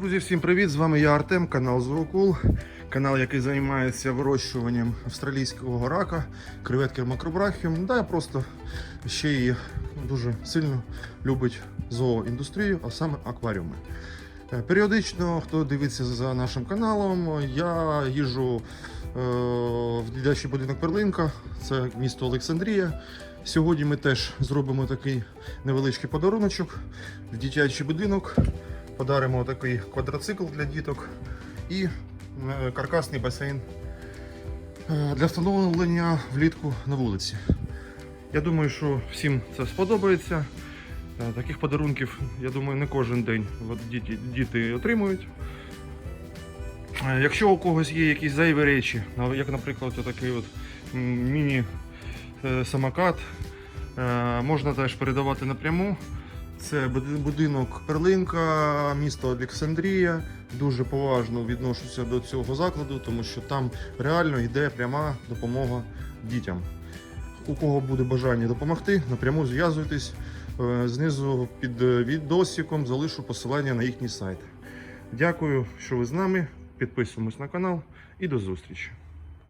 Друзі, всім привіт! З вами я Артем, канал Зоокул. Канал, який займається вирощуванням австралійського рака, креветки макробрахіум. Да, просто ще й дуже сильно любить зооіндустрію, а саме акваріуми. Е, Періодично, хто дивиться за нашим каналом, я їжджу е, в дитячий будинок Перлинка, це місто Олександрія. Сьогодні ми теж зробимо такий невеличкий подаруночок в дитячий будинок. Подаримо такий квадроцикл для діток і е, каркасний басейн е, для встановлення влітку на вулиці. Я думаю, що всім це сподобається. Е, Таких подарунків, я думаю, не кожен день діти, діти отримують. Якщо у когось є якісь зайві речі, як, наприклад, такий от міні-самокат, можна теж передавати напряму. Це будинок Перлинка, місто Олександрія. Дуже поважно відношуся до цього закладу, тому що там реально йде пряма допомога дітям. У кого буде бажання допомогти, напряму зв'язуйтесь. Е, Знизу під відосиком залишу посилання на їхній сайт. Дякую, що ви з нами. Підписуємось на канал і до зустрічі.